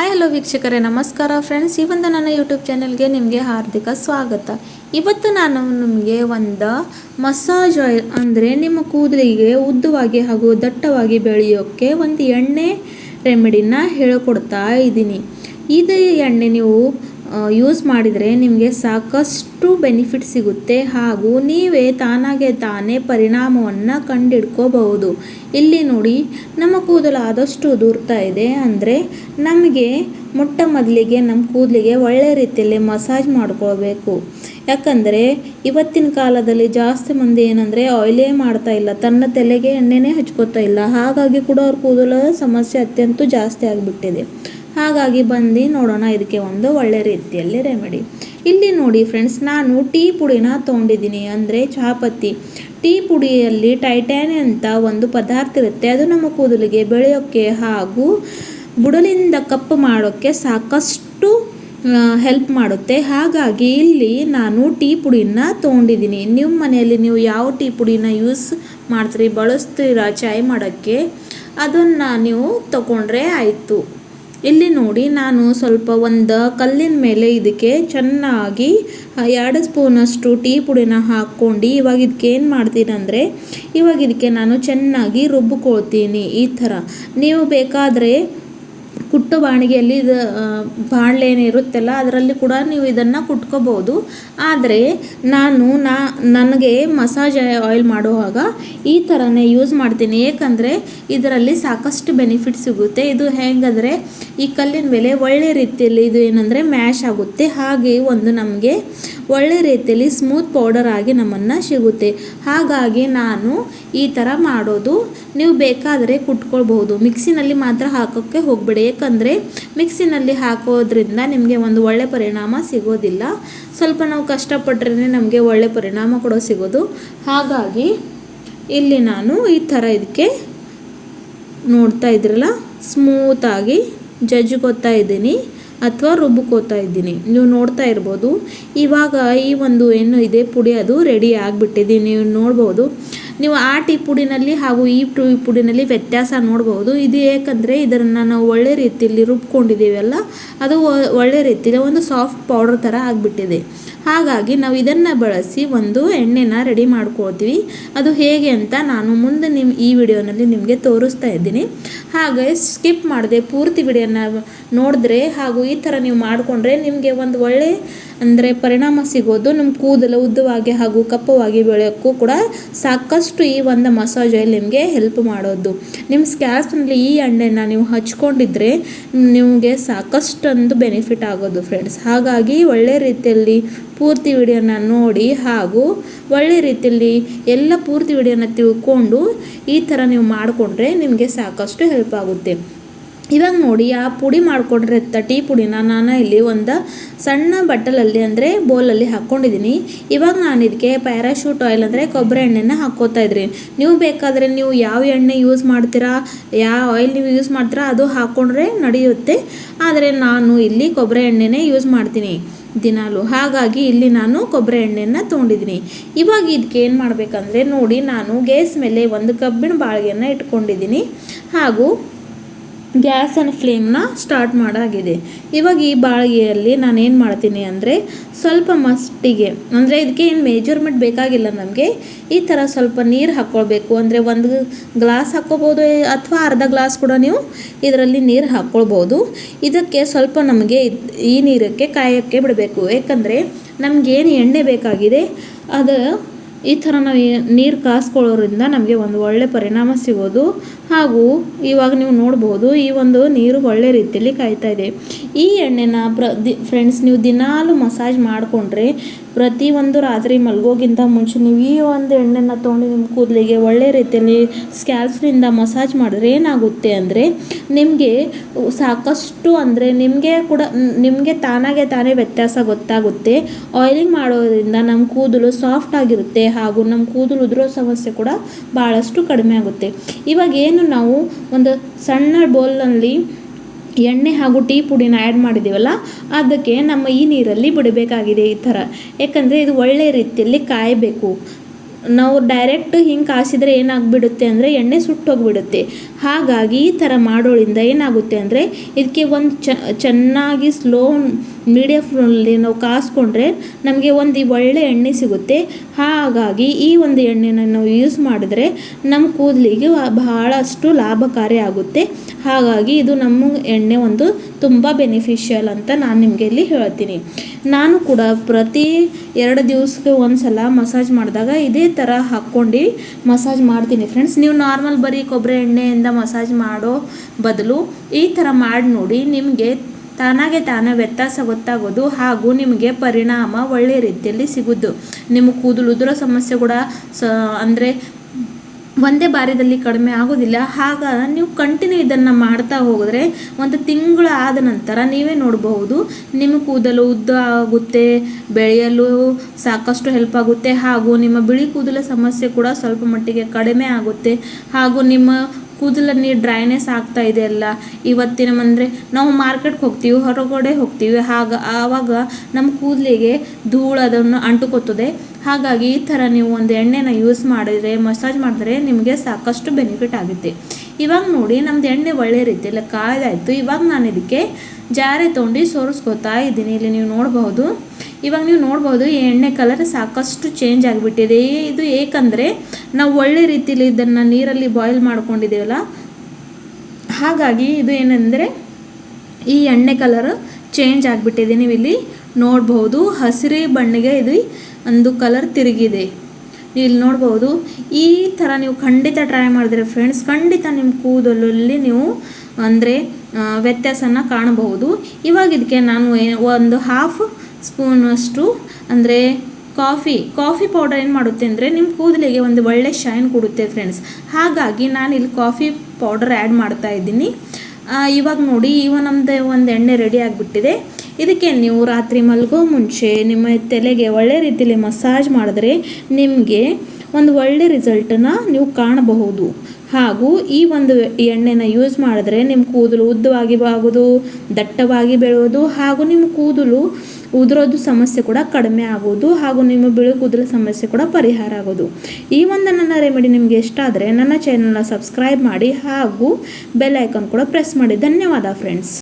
Hi hello ವೀಕ್ಷಕರೇ, ನಮಸ್ಕಾರ friends ಈ ಒಂದು ನನ್ನ ಯೂಟ್ಯೂಬ್ ಚಾನಲ್ಗೆ ನಿಮಗೆ ಹಾರ್ದಿಕ ಸ್ವಾಗತ. ಇವತ್ತು ನಾನು ನಿಮಗೆ ಒಂದು ಮಸಾಜ್ ಆಯಿಲ್ ಅಂದರೆ ನಿಮ್ಮ ಕೂದಲಿಗೆ ಉದ್ದವಾಗಿ ಹಾಗೂ ದಟ್ಟವಾಗಿ ಬೆಳೆಯೋಕ್ಕೆ ಒಂದು ಎಣ್ಣೆ ರೆಮಿಡಿನ ಹೇಳಿಕೊಡ್ತಾ ಇದ್ದೀನಿ. ಇದೇ ಎಣ್ಣೆ ನೀವು ಯೂಸ್ ಮಾಡಿದರೆ ನಿಮಗೆ ಸಾಕಷ್ಟು ಬೆನಿಫಿಟ್ ಸಿಗುತ್ತೆ ಹಾಗೂ ನೀವೇ ತಾನಾಗೆ ತಾನೇ ಪರಿಣಾಮವನ್ನು ಕಂಡಿಡ್ಕೋಬಹುದು. ಇಲ್ಲಿ ನೋಡಿ, ನಮ್ಮ ಕೂದಲು ಆದಷ್ಟು ದೂರ್ತಾ ಇದೆ ಅಂದರೆ ನಮಗೆ ಮೊಟ್ಟ ಮೊದಲಿಗೆ ನಮ್ಮ ಕೂದಲಿಗೆ ಒಳ್ಳೆ ರೀತಿಯಲ್ಲಿ ಮಸಾಜ್ ಮಾಡ್ಕೋಬೇಕು ಯಾಕಂದರೆ ಇವತ್ತಿನ ಕಾಲದಲ್ಲಿ ಜಾಸ್ತಿ ಮಂದಿ ಏನಂದರೆ ಆಯಿಲೇ ಮಾಡ್ತಾ ಇಲ್ಲ, ತನ್ನ ತಲೆಗೆ ಎಣ್ಣೆನೇ ಹಚ್ಕೋತಾ ಇಲ್ಲ. ಹಾಗಾಗಿ ಕೂಡ ಅವ್ರ ಕೂದಲ ಸಮಸ್ಯೆ ಅತ್ಯಂತ ಜಾಸ್ತಿ ಆಗಿಬಿಟ್ಟಿದೆ. ಹಾಗಾಗಿ ಬಂದು ನೋಡೋಣ, ಇದಕ್ಕೆ ಒಂದು ಒಳ್ಳೆ ರೀತಿಯಲ್ಲಿ ರೆಮಿಡಿ ಇಲ್ಲಿ ನೋಡಿ ಫ್ರೆಂಡ್ಸ್ ನಾನು ಟೀ ಪುಡಿನ ತೊಗೊಂಡಿದ್ದೀನಿ. ಅಂದರೆ ಚಹಾಪತ್ತಿ. ಟೀ ಪುಡಿಯಲ್ಲಿ ಟೈಟ್ಯಾನ್ ಅಂತ ಒಂದು ಪದಾರ್ಥ ಇರುತ್ತೆ. ಅದು ನಮ್ಮ ಕೂದಲಿಗೆ ಬೆಳೆಯೋಕ್ಕೆ ಹಾಗೂ ಬುಡಲಿಂದ ಕಪ್ಪು ಮಾಡೋಕ್ಕೆ ಸಾಕಷ್ಟು ಹೆಲ್ಪ್ ಮಾಡುತ್ತೆ. ಹಾಗಾಗಿ ಇಲ್ಲಿ ನಾನು ಟೀ ಪುಡಿನ ತೊಗೊಂಡಿದ್ದೀನಿ. ನಿಮ್ಮ ಮನೆಯಲ್ಲಿ ನೀವು ಯಾವ ಟೀ ಪುಡಿನ ಯೂಸ್ ಮಾಡ್ತೀರಿ, ಬಳಸ್ತೀರಾ ಚಾಯ್ ಮಾಡೋಕ್ಕೆ, ಅದನ್ನು ನೀವು ತಗೊಂಡ್ರೆ ಆಯಿತು. ಇಲ್ಲಿ ನೋಡಿ, ನಾನು ಸ್ವಲ್ಪ ಒಂದು ಕಲ್ಲಿನ ಮೇಲೆ ಇದಕ್ಕೆ ಚೆನ್ನಾಗಿ ಎರಡು ಸ್ಪೂನಷ್ಟು ಟೀ ಪುಡಿನ ಹಾಕ್ಕೊಂಡು ಇವಾಗ ಇದಕ್ಕೆ ಏನು ಮಾಡ್ತೀನಿ ಅಂದರೆ, ಇವಾಗ ಇದಕ್ಕೆ ನಾನು ಚೆನ್ನಾಗಿ ರುಬ್ಬಿಕೊಳ್ತೀನಿ ಈ ಥರ. ನೀವು ಬೇಕಾದರೆ ಕುಟ್ಟು ಬಾಣಿಗೆಯಲ್ಲಿ ಇದು ಬಾಣಲೆ ಏನಿರುತ್ತಲ್ಲ ಅದರಲ್ಲಿ ಕೂಡ ನೀವು ಇದನ್ನು ಕುಟ್ಕೋಬೋದು ಆದರೆ ನಾನು ನಾ, ನನಗೆ ಮಸಾಜ್ ಆಯಿಲ್ ಮಾಡುವಾಗ ಈ ಥರನೇ ಯೂಸ್ ಮಾಡ್ತೀನಿ. ಏಕೆಂದರೆ ಇದರಲ್ಲಿ ಸಾಕಷ್ಟು ಬೆನಿಫಿಟ್ ಸಿಗುತ್ತೆ. ಇದು ಹೇಗಂದರೆ ಈ ಕಲ್ಲಿನ ಮೇಲೆ ಒಳ್ಳೆ ರೀತಿಯಲ್ಲಿ ಇದು ಏನಂದರೆ ಮ್ಯಾಶ್ ಆಗುತ್ತೆ. ಹಾಗೆ ಒಂದು ನಮಗೆ ಒಳ್ಳೆ ರೀತಿಯಲ್ಲಿ ಸ್ಮೂತ್ ಪೌಡರ್ ಆಗಿ ನಮ್ಮನ್ನು ಸಿಗುತ್ತೆ. ಹಾಗಾಗಿ ನಾನು ಈ ಥರ ಮಾಡೋದು. ನೀವು ಬೇಕಾದರೆ ಕುಟ್ಕೊಳ್ಬಹುದು. ಮಿಕ್ಸಿನಲ್ಲಿ ಮಾತ್ರ ಹಾಕೋಕ್ಕೆ ಹೋಗಬೇಡಿ. ಏಕೆಂದರೆ ಮಿಕ್ಸಿನಲ್ಲಿ ಹಾಕೋದ್ರಿಂದ ನಿಮಗೆ ಒಂದು ಒಳ್ಳೆ ಪರಿಣಾಮ ಸಿಗೋದಿಲ್ಲ. ಸ್ವಲ್ಪ ನಾವು ಕಷ್ಟಪಟ್ಟರೆ ನಮಗೆ ಒಳ್ಳೆ ಪರಿಣಾಮ ಕೂಡ ಸಿಗೋದು. ಹಾಗಾಗಿ ಇಲ್ಲಿ ನಾನು ಈ ಥರ ಇದಕ್ಕೆ ನೋಡ್ತಾ ಇದ್ರಲ್ಲ ಸ್ಮೂತಾಗಿ ಜಜ್ಜ್ಕೊತಾ ಇದ್ದೀನಿ. ಅಥವಾ ರುಬ್ಕೋತಾ ಇದ್ದೀನಿ. ನೀವು ನೋಡ್ತಾ ಇರ್ಬೋದು. ಇವಾಗ ಈ ಒಂದು ಏನು ಇದೆ ಪುಡಿ ಅದು ರೆಡಿ ಆಗಿಬಿಟ್ಟಿದೆ. ನೀವು ನೋಡ್ಬೋದು. ನೀವು ಆ ಟೀ ಪುಡಿನಲ್ಲಿ ಹಾಗೂ ಈ ಟೀ ಪುಡಿನಲ್ಲಿ ವ್ಯತ್ಯಾಸ ನೋಡ್ಬೋದು. ಇದು ಏಕೆಂದರೆ ಇದನ್ನು ನಾವು ಒಳ್ಳೆ ರೀತಿಯಲ್ಲಿ ರುಬ್ಕೊಂಡಿದ್ದೀವಲ್ಲ, ಅದು ಒಳ್ಳೆ ರೀತಿಯಲ್ಲಿ ಒಂದು ಸಾಫ್ಟ್ ಪೌಡರ್ ಥರ ಆಗಿಬಿಟ್ಟಿದೆ. ಹಾಗಾಗಿ ನಾವು ಇದನ್ನು ಬಳಸಿ ಒಂದು ಎಣ್ಣೆನ ರೆಡಿ ಮಾಡ್ಕೊಳ್ತೀವಿ. ಅದು ಹೇಗೆ ಅಂತ ನಾನು ಮುಂದೆ ನಿಮ್ಮ ಈ ವಿಡಿಯೋನಲ್ಲಿ ನಿಮಗೆ ತೋರಿಸ್ತಾ ಇದ್ದೀನಿ. ಹಾಗೆ ಸ್ಕಿಪ್ ಮಾಡದೆ. ಪೂರ್ತಿ ವಿಡಿಯೋನ ನೋಡಿದ್ರೆ ಹಾಗೂ ಈ ಥರ ನೀವು ಮಾಡಿಕೊಂಡ್ರೆ ನಿಮಗೆ ಒಂದು ಒಳ್ಳೆ ಅಂದರೆ ಪರಿಣಾಮ ಸಿಗೋದು. ನಿಮ್ಮ ಕೂದಲು ಉದ್ದವಾಗಿ ಹಾಗೂ ಕಪ್ಪವಾಗಿ ಬೆಳೆಯೋಕ್ಕೂ ಕೂಡ ಸಾಕಷ್ಟು ಈ ಒಂದು ಮಸಾಜ್ ಆಯಿಲ್ ನಿಮಗೆ ಹೆಲ್ಪ್ ಮಾಡೋದು. ನಿಮ್ಮ ಸ್ಕ್ಯಾಲ್ಪ್ನಲ್ಲಿ ಈ ಎಣ್ಣೆನ ನೀವು ಹಚ್ಕೊಂಡಿದ್ರೆ ನಿಮಗೆ ಸಾಕಷ್ಟೊಂದು ಬೆನಿಫಿಟ್ ಆಗೋದು ಫ್ರೆಂಡ್ಸ್ ಹಾಗಾಗಿ ಒಳ್ಳೆ ರೀತಿಯಲ್ಲಿ ಪೂರ್ತಿ ವಿಡಿಯೋನ ನೋಡಿ ಹಾಗೂ ಒಳ್ಳೆ ರೀತಿಯಲ್ಲಿ ಎಲ್ಲ ಪೂರ್ತಿ ವಿಡಿಯೋನ ತಿಳ್ಕೊಂಡು ಈ ಥರ ನೀವು ಮಾಡಿಕೊಂಡ್ರೆ ನಿಮಗೆ ಸಾಕಷ್ಟು ಹೆಲ್ಪ್ ಆಗುತ್ತೆ ಇವಾಗ ನೋಡಿ, ಆ ಪುಡಿ ಮಾಡ್ಕೊಂಡಿರತ್ತ ಟೀ ಪುಡಿನ ನಾನು ಇಲ್ಲಿ ಒಂದು ಸಣ್ಣ ಬಟ್ಟಲಲ್ಲಿ ಅಂದರೆ ಬೌಲಲ್ಲಿ ಹಾಕ್ಕೊಂಡಿದ್ದೀನಿ ಇವಾಗ ನಾನು ಇದಕ್ಕೆ ಪ್ಯಾರಾಶೂಟ್ ಆಯಿಲ್ ಅಂದರೆ ಕೊಬ್ಬರಿ ಎಣ್ಣೆನ ಹಾಕ್ಕೋತಾ ಇದ್ರಿ. ನೀವು ಬೇಕಾದರೆ ನೀವು ಯಾವ ಎಣ್ಣೆ ಯೂಸ್ ಮಾಡ್ತೀರಾ ಯಾವ ಆಯಿಲ್ ನೀವು ಯೂಸ್ ಮಾಡ್ತೀರಾ ಅದು ಹಾಕ್ಕೊಂಡ್ರೆ ನಡೆಯುತ್ತೆ. ಆದರೆ ನಾನು ಇಲ್ಲಿ ಕೊಬ್ಬರಿ ಎಣ್ಣೆನೇ ಯೂಸ್ ಮಾಡ್ತೀನಿ ದಿನಾಲು. ಹಾಗಾಗಿ ಇಲ್ಲಿ ನಾನು ಕೊಬ್ಬರಿ ಎಣ್ಣೆಯನ್ನು ತೊಗೊಂಡಿದ್ದೀನಿ ಇವಾಗ ಇದಕ್ಕೆ ಏನು ಮಾಡಬೇಕಂದ್ರೆ ನೋಡಿ, ನಾನು ಗ್ಯಾಸ್ ಮೇಲೆ ಒಂದು ಕಬ್ಬಿಣ ಬಾಳ್ಗೆಯನ್ನು ಇಟ್ಕೊಂಡಿದ್ದೀನಿ ಹಾಗೂ ಗ್ಯಾಸನ್ನು ಫ್ಲೇಮ್ನ ಸ್ಟಾರ್ಟ್ ಮಾಡಾಗಿದೆ. ಇವಾಗ ಈ ಬಾಳಿಗೆಯಲ್ಲಿ ನಾನೇನು ಮಾಡ್ತೀನಿ ಅಂದರೆ ಸ್ವಲ್ಪ ಮಸ್ಟಿಗೆ ಅಂದರೆ ಇದಕ್ಕೆ ಏನು ಮೇಜರ್ಮೆಂಟ್ ಬೇಕಾಗಿಲ್ಲ ನಮಗೆ, ಈ ಥರ ಸ್ವಲ್ಪ ನೀರು ಹಾಕ್ಕೊಳ್ಬೇಕು ಅಂದರೆ ಒಂದು ಗ್ಲಾಸ್ ಹಾಕ್ಕೋಬೋದು ಅಥವಾ ಅರ್ಧ ಗ್ಲಾಸ್ ಕೂಡ ನೀವು ಇದರಲ್ಲಿ ನೀರು ಹಾಕ್ಕೊಳ್ಬೋದು ಇದಕ್ಕೆ ಸ್ವಲ್ಪ ನಮಗೆ ಈ ನೀರಕ್ಕೆ ಕಾಯೋಕ್ಕೆ ಬಿಡಬೇಕು. ಯಾಕಂದರೆ ನಮಗೇನು ಎಣ್ಣೆ ಬೇಕಾಗಿದೆ, ಅದು ಈ ಥರ ನಾವು ನೀರು ಕಾಸ್ಕೊಳ್ಳೋದ್ರಿಂದ ನಮಗೆ ಒಂದು ಒಳ್ಳೆ ಪರಿಣಾಮ ಸಿಗೋದು ಹಾಗೂ ಇವಾಗ ನೀವು ನೋಡ್ಬೋದು ಈ ಒಂದು ನೀರು ಒಳ್ಳೆ ರೀತಿಯಲ್ಲಿ ಕಾಯ್ತಾ ಇದೆ. ಈ ಎಣ್ಣೆನ ಪ್ರ ದಿ ಫ್ರೆಂಡ್ಸ್ ನೀವು ದಿನಾಲು ಮಸಾಜ್ ಮಾಡಿಕೊಂಡ್ರೆ ಪ್ರತಿಯೊಂದು ರಾತ್ರಿ ಮಲ್ಗೋಗಿಂತ ಮುಂಚೆ ನೀವು ಈ ಒಂದು ಎಣ್ಣೆನ ತೊಗೊಂಡು ನಿಮ್ಮ ಕೂದಲಿಗೆ ಒಳ್ಳೆ ರೀತಿಯಲ್ಲಿ ಸ್ಕ್ಯಾಲ್ಪ್ನಿಂದ ಮಸಾಜ್ ಮಾಡಿದ್ರೆ ಏನಾಗುತ್ತೆ ಅಂದರೆ ನಿಮಗೆ ಸಾಕಷ್ಟು ಅಂದರೆ ನಿಮಗೆ ಕೂಡ ನಿಮಗೆ ತಾನಾಗೆ ತಾನೇ ವ್ಯತ್ಯಾಸ ಗೊತ್ತಾಗುತ್ತೆ. ಆಯಿಲಿಂಗ್ ಮಾಡೋದ್ರಿಂದ ನಮ್ಮ ಕೂದಲು ಸಾಫ್ಟ್ ಆಗಿರುತ್ತೆ ಹಾಗೂ ನಮ್ಮ ಕೂದಲು ಉದುರೋ ಸಮಸ್ಯೆ ಕೂಡ ಭಾಳಷ್ಟು ಕಡಿಮೆ ಆಗುತ್ತೆ. ಇವಾಗ ಏನು ನಾವು ಒಂದು ಸಣ್ಣ ಬೌಲ್ನಲ್ಲಿ ಎಣ್ಣೆ ಹಾಗೂ ಟೀ ಪುಡಿನ ಆ್ಯಡ್ ಮಾಡಿದ್ದೀವಲ್ಲ ಅದಕ್ಕೆ ನಮ್ಮ ಈ ನೀರಲ್ಲಿ ಬಿಡಬೇಕಾಗಿದೆ ಈ ಥರ. ಯಾಕಂದರೆ ಇದು ಒಳ್ಳೆ ರೀತಿಯಲ್ಲಿ ಕಾಯಬೇಕು. ನಾವು ಡೈರೆಕ್ಟ್ ಹಿಂಗೆ ಕಾಸಿದರೆ ಏನಾಗ್ಬಿಡುತ್ತೆ ಅಂದರೆ ಎಣ್ಣೆ ಸುಟ್ಟೋಗ್ಬಿಡುತ್ತೆ. ಹಾಗಾಗಿ ಈ ಥರ ಮಾಡೋಳಿಂದ ಏನಾಗುತ್ತೆ ಅಂದರೆ, ಇದಕ್ಕೆ ಒಂದು ಚೆನ್ನಾಗಿ ಸ್ಲೋ ಮೀಡಿಯಮ್ನಲ್ಲಿ ನಾವು ಕಾಸ್ಕೊಂಡ್ರೆ ನಮಗೆ ಒಂದು ಒಳ್ಳೆ ಎಣ್ಣೆ ಸಿಗುತ್ತೆ. ಹಾಗಾಗಿ ಈ ಒಂದು ಎಣ್ಣೆನ ನಾವು ಯೂಸ್ ಮಾಡಿದ್ರೆ ನಮ್ಮ ಕೂದಲಿಗೆ ಬಹಳಷ್ಟು ಲಾಭಕಾರಿ ಆಗುತ್ತೆ. ಹಾಗಾಗಿ ಇದು ನಮ್ಮ ಎಣ್ಣೆ ಒಂದು ತುಂಬ ಬೆನಿಫಿಷಿಯಲ್ ಅಂತ ನಾನು ನಿಮಗೆ ಇಲ್ಲಿ ಹೇಳ್ತೀನಿ. ನಾನು ಕೂಡ ಪ್ರತಿ ಎರಡು ದಿವಸಕ್ಕೆ ಒಂದು ಸಲ ಮಸಾಜ್ ಮಾಡಿದಾಗ ಇದೇ ಥರ ಹಾಕ್ಕೊಂಡು ಮಸಾಜ್ ಮಾಡ್ತೀನಿ ಫ್ರೆಂಡ್ಸ್ ನೀವು ನಾರ್ಮಲ್ ಬರೀ ಕೊಬ್ಬರಿ ಎಣ್ಣೆಯಿಂದ ಮಸಾಜ್ ಮಾಡೋ ಬದಲು ಈ ಥರ ಮಾಡಿ ನೋಡಿ ನಿಮಗೆ ತಾನಾಗೆ ತಾನು ವ್ಯತ್ಯಾಸ ಗೊತ್ತಾಗೋದು ಹಾಗೂ ನಿಮಗೆ ಪರಿಣಾಮ ಒಳ್ಳೆಯ ರೀತಿಯಲ್ಲಿ ಸಿಗೋದು ನಿಮ್ಮ ಕೂದಲು ಉದುರೋ ಸಮಸ್ಯೆ ಕೂಡ ಸ, ಅಂದರೆ ಒಂದೇ ಬಾರಿದಲ್ಲಿ ಕಡಿಮೆ ಆಗೋದಿಲ್ಲ ಆಗ ನೀವು ಕಂಟಿನ್ಯೂ ಇದನ್ನು ಮಾಡ್ತಾ ಹೋದರೆ ಒಂದು ತಿಂಗಳು ಆದ ನಂತರ ನೀವೇ ನೋಡಬಹುದು, ನಿಮ್ಮ ಕೂದಲು ಉದ್ದ ಆಗುತ್ತೆ, ಬೆಳೆಯಲು ಸಾಕಷ್ಟು ಹೆಲ್ಪ್ ಆಗುತ್ತೆ ಹಾಗೂ ನಿಮ್ಮ ಬಿಳಿ ಕೂದಲ ಸಮಸ್ಯೆ ಕೂಡ ಸ್ವಲ್ಪ ಮಟ್ಟಿಗೆ ಕಡಿಮೆ ಆಗುತ್ತೆ ಹಾಗೂ ನಿಮ್ಮ ಕೂದಲಲ್ಲಿ ಡ್ರೈನೆಸ್ ಆಗ್ತಾ ಇದೆ ಅಲ್ಲ. ಇವತ್ತಿನ ಅಂದರೆ ನಾವು ಮಾರ್ಕೆಟ್ಗೆ ಹೋಗ್ತೀವಿ, ಹೊರಗಡೆ ಹೋಗ್ತೀವಿ. ಹಾಗ, ಆವಾಗ ನಮ್ಮ ಕೂದಲಿಗೆ ಧೂಳು ಅದನ್ನು ಅಂಟುಕೊತ್ತದೆ ಹಾಗಾಗಿ ಈ ಥರ ನೀವು ಒಂದು ಎಣ್ಣೆನ ಯೂಸ್ ಮಾಡಿದರೆ ಮಸಾಜ್ ಮಾಡಿದ್ರೆ ನಿಮಗೆ ಸಾಕಷ್ಟು ಬೆನಿಫಿಟ್ ಆಗುತ್ತೆ. ಇವಾಗ ನೋಡಿ ನಮ್ಮದು ಎಣ್ಣೆ ಒಳ್ಳೆ ರೀತಿಯಲ್ಲಿ ಕಾಯ್ದಾಯಿತು. ಇವಾಗ ನಾನು ಇದಕ್ಕೆ ಜಾರೆ ತೊಗೊಂಡು ಸೋರಿಸ್ಕೊತಾ ಇದ್ದೀನಿ. ಇಲ್ಲಿ ನೀವು ನೋಡಬಹುದು. ಇವಾಗ ನೀವು ನೋಡ್ಬೋದು, ಈ ಎಣ್ಣೆ ಕಲರ್ ಸಾಕಷ್ಟು ಚೇಂಜ್ ಆಗಿಬಿಟ್ಟಿದೆ. ಇದು ಏಕೆಂದರೆ ನಾವು ಒಳ್ಳೆ ರೀತಿಯಲ್ಲಿ ಇದನ್ನು ನೀರಲ್ಲಿ ಬಾಯ್ಲ್ ಮಾಡ್ಕೊಂಡಿದ್ದೀವಲ್ಲ? ಹಾಗಾಗಿ ಇದು ಏನಂದರೆ ಈ ಎಣ್ಣೆ ಕಲರ್ ಚೇಂಜ್ ಆಗಿಬಿಟ್ಟಿದೆ. ನೀವು ಇಲ್ಲಿ ನೋಡ್ಬೋದು, ಹಸಿರು ಬಣ್ಣಗೆ ಇದು ಒಂದು ಕಲರ್ ತಿರುಗಿದೆ. ನೀವು ಇಲ್ಲಿ ನೋಡ್ಬೋದು, ಈ ಥರ ನೀವು ಖಂಡಿತ ಟ್ರೈ ಮಾಡಿದ್ರೆ ಫ್ರೆಂಡ್ಸ್ ಖಂಡಿತ ನಿಮ್ಮ ಕೂದಲಲ್ಲಿ ನೀವು ಅಂದರೆ ವ್ಯತ್ಯಾಸನ ಕಾಣಬಹುದು. ಇವಾಗ ಇದಕ್ಕೆ ನಾನು ಒಂದು ಹಾಫ್ ಸ್ಪೂನಷ್ಟು ಅಂದರೆ ಕಾಫಿ ಕಾಫಿ ಪೌಡರ್ ಏನು ಮಾಡುತ್ತೆ ಅಂದರೆ ನಿಮ್ಮ ಕೂದಲಿಗೆ ಒಂದು ಒಳ್ಳೆ ಶೈನ್ ಕೊಡುತ್ತೆ ಫ್ರೆಂಡ್ಸ್ ಹಾಗಾಗಿ ನಾನು ಇಲ್ಲಿ ಕಾಫಿ ಪೌಡರ್ ಆ್ಯಡ್ ಮಾಡ್ತಾ ಇದ್ದೀನಿ. ಇವಾಗ ನೋಡಿ, ಇವ ನಮ್ಮದು ಒಂದು ಎಣ್ಣೆ ರೆಡಿ ಆಗಿಬಿಟ್ಟಿದೆ. ಇದಕ್ಕೆ ನೀವು ರಾತ್ರಿ ಮಲಗೋ ಮುಂಚೆ ನಿಮ್ಮ ತಲೆಗೆ ಒಳ್ಳೆ ರೀತಿಯಲ್ಲಿ ಮಸಾಜ್ ಮಾಡಿದ್ರೆ ನಿಮಗೆ ಒಂದು ಒಳ್ಳೆ ರಿಸಲ್ಟನ್ನು ನೀವು ಕಾಣಬಹುದು. ಹಾಗೂ ಈ ಒಂದು ಎಣ್ಣೆನ ಯೂಸ್ ಮಾಡಿದ್ರೆ ನಿಮ್ಮ ಕೂದಲು ಉದ್ದವಾಗಿ ಆಗೋದು ದಟ್ಟವಾಗಿ ಬೆಳೆಯೋದು ಹಾಗೂ ನಿಮ್ಮ ಕೂದಲು ಉದುರೋದು ಸಮಸ್ಯೆ ಕೂಡ ಕಡಿಮೆ ಆಗೋದು ಹಾಗೂ ನಿಮ್ಮ ಬಿಳಿ ಕೂದಲು ಸಮಸ್ಯೆ ಕೂಡ ಪರಿಹಾರ ಆಗೋದು. ಈ ಒಂದು ನನ್ನ ರೆಮಿಡಿ ನಿಮಗೆ ಇಷ್ಟ ಆದರೆ ನನ್ನ ಚಾನಲ್ನ ಸಬ್ಸ್ಕ್ರೈಬ್ ಮಾಡಿ ಹಾಗೂ ಬೆಲ್ ಐಕಾನ್ ಕೂಡ ಪ್ರೆಸ್ ಮಾಡಿ. ಧನ್ಯವಾದ ಫ್ರೆಂಡ್ಸ್